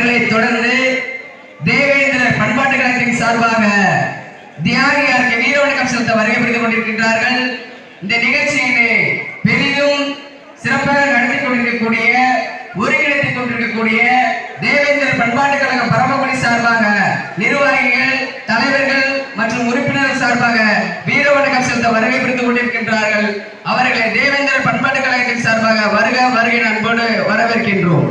அவர்களை தொடர்ந்து தேவேந்திர பண்பாட்டு கழகத்தின் சார்பாக தியாகியாருக்கு வீர வணக்கம் செலுத்த வருகை கொண்டிருக்கின்றார்கள். இந்த நிகழ்ச்சியினை பெரிதும் சிறப்பாக நடத்தி கொண்டிருக்கக்கூடிய ஒருங்கிணைத்துக் கொண்டிருக்கக்கூடிய தேவேந்திர பண்பாட்டு கழகம் பரமக்குடி சார்பாக நிர்வாகிகள் தலைவர்கள் மற்றும் உறுப்பினர்கள் சார்பாக வீர வணக்கம் செலுத்த வருகை புரிந்து கொண்டிருக்கின்றார்கள். அவர்களை தேவேந்திர பண்பாட்டு கழகத்தின் சார்பாக வருக வருகை அன்போடு வரவேற்கின்றோம்.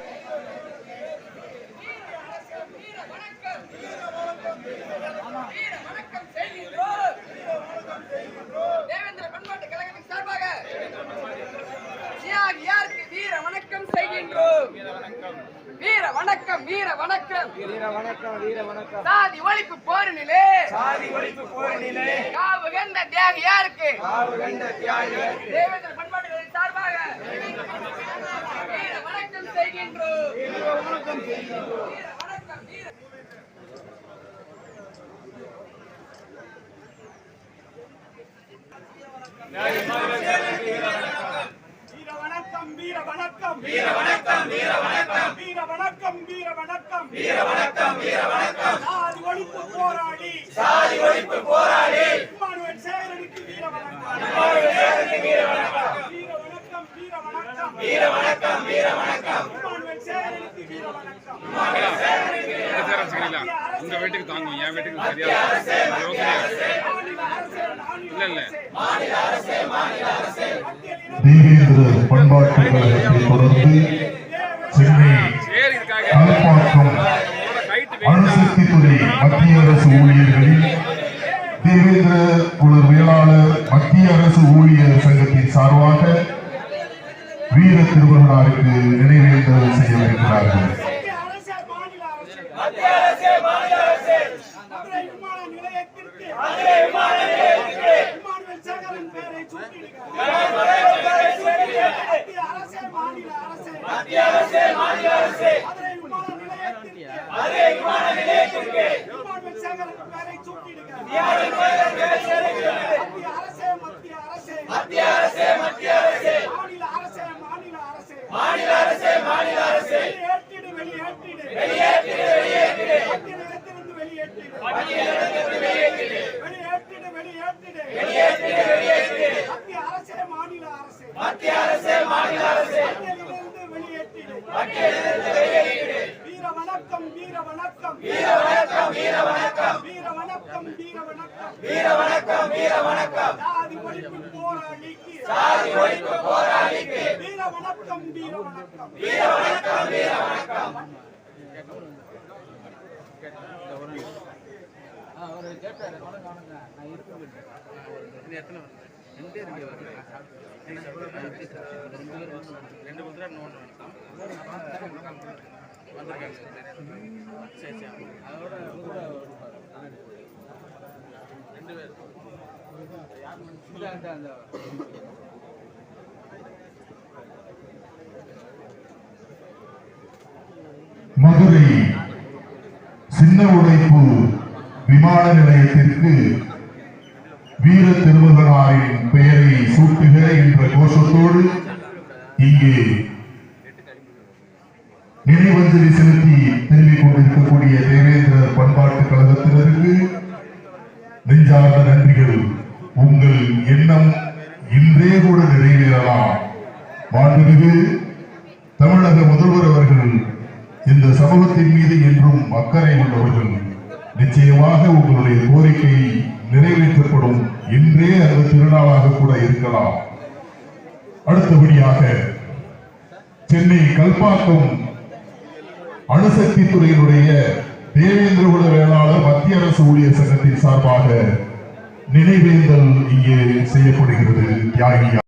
பல்வேறு வணக்கம் செய்கின்றோம் தேவேந்திர பண்பாட்டு கழகத்தின் சார்பாக தியாகியாருக்கு வீர வணக்கம் செய்கின்றோம் வீர வணக்கம் வீர வணக்கம். வீர வணக்கம் வீர வணக்கம். சாதி ஒழிப்பு போரினிலே. சாதி ஒழிப்பு போரினிலே. காவு கண்ட தியாகியாருக்கு காவு கண்ட தியாகிகள் தேவேந்திர பண்பாட்டு கழகத்தின் சார்பாக வீர வணக்கம் செய்கின்றோம். வீர வணக்கம் செய்கின்றோம். வீர வணக்கம் வீர வணக்கம் வீர வணக்கம். வீர வணக்கம் வீர வணக்கம் வீர வணக்கம் வீர வணக்கம். வீர வணக்கம் வீர வணக்கம். சாதி ஒழிப்பு போராளி. சாதி ஒழிப்பு போராளி. இம்மானுவேல் சேகரனுக்கு வீர வணக்கம். இம்மானுவேல் சேகரனுக்கு வீர வணக்கம். வீர வணக்கம் வீர வணக்கம். வீர வணக்கம் வீர வணக்கம். இம்மானுவேல் சேகரனுக்கு வீர வணக்கம். இம்மானுவேல் சேகரனுக்கு வீர வணக்கம். உங்க வீட்டுக்கு தாங்கும் என் வீட்டுக்கு சரியா இல்ல இல்ல. மாநில அரசே மாநில அரசே. மத்திய தேவேந்திர பண்பாட்டு கழகத்தை தொடர்ந்து சென்னை சரி இதுக்காக கல்பாக்கம் துறை மத்திய அரசு ஊழியர்களில் தேவேந்திர குல வேளாளர் மத்திய அரசு ஊழியர் சங்கத்தின் சார்பாக வீர திருவள்ளாருக்கு நினைவேந்தல் செய்யவிருக்கிறார்கள் மத்திய அரசே மாநில அரசே மத்திய அரசே மாநில அரசே மதுரை விமான நிலையத்திற்கு மதுரை விமான நிலையத்திற்கு இம்மானுவேல் சேகரன் பெயரை சூட்டிடுக மத்திய அரசே மாநில அரசே மத்திய அரசே மாநில அரசே மதுரை விமான நிலையத்திற்கு மதுரை விமான நிலையத்திற்கு இம்மானுவேல் சேகரன் பெயரை சூட்டிடுக மத்திய அரசே மத்திய அரசே மாநில அரசே மாநில அரசே மாநில அரசே வெளியேற்றிடு வெளியேற்றிடு வெளியேற்றிடு வெளியேற்றிடு பட்டியலிடத்திலிருந்து வெளியேற்றிடு பட்டியலிடத்திலிருந்து வெளியேற்றிடு வெளியேற்றிடு வெளியேற்றிடு வெளியேற்றிடு வெளியேற்றிடு மத்திய அரசே மாநில அரசே மத்திய அரசே மாநில அரசே பட்டியலிலிருந்து வெளியேற்றிடு பட்டியலிலிருந்து வெளியேற்றிடு வீர வணக்கம் வீர வணக்கம் வீர வணக்கம் வீர வணக்கம் வீர வணக்கம் வீர வணக்கம் வீர வணக்கம். சாதி ஒழிப்பு போராளிக்கு. சாதி ஒழிப்பு போராளிக்கு. வீர வணக்கம் வீர வணக்கம். வீர வணக்கம் வீர வணக்கம். ரெண்டு பேர் தான் நோண்டு வந்திருக்காங்க. சரி சரி. அதோட ரெண்டு பேர் மதுரை சின்ன உடைப்பு விமான நிலையத்திற்கு வீர திருமகனாரின் பெயரை சூட்டுகிற என்ற கோஷத்தோடு இங்கே நினைவஞ்சலி செலுத்தி திரும்பிக் கொண்டிருக்கக்கூடிய தேவேந்திரர் பண்பாட்டு கழகத்தினருக்கு நெஞ்சார்ந்த நன்றிகளும் உங்கள் எண்ணம் இன்றே கூட நிறைவேறலாம். மாண்புமிகு தமிழக முதல்வர் அவர்கள் இந்த சமூகத்தின் மீது என்றும் அக்கறை உள்ளவர்கள் நிச்சயமாக உங்களுடைய கோரிக்கை நிறைவேற்றப்படும் இன்றே அது திருநாளாக கூட இருக்கலாம். அடுத்தபடியாக சென்னை கல்பாக்கம் அணுசக்தி துறையினுடைய தேவேந்திரகுல வேளாளர் மத்திய அரசு ஊழியர் சங்கத்தின் சார்பாக நினைவேந்தல் இங்கே செய்யப்படுகிறது. தியாகியா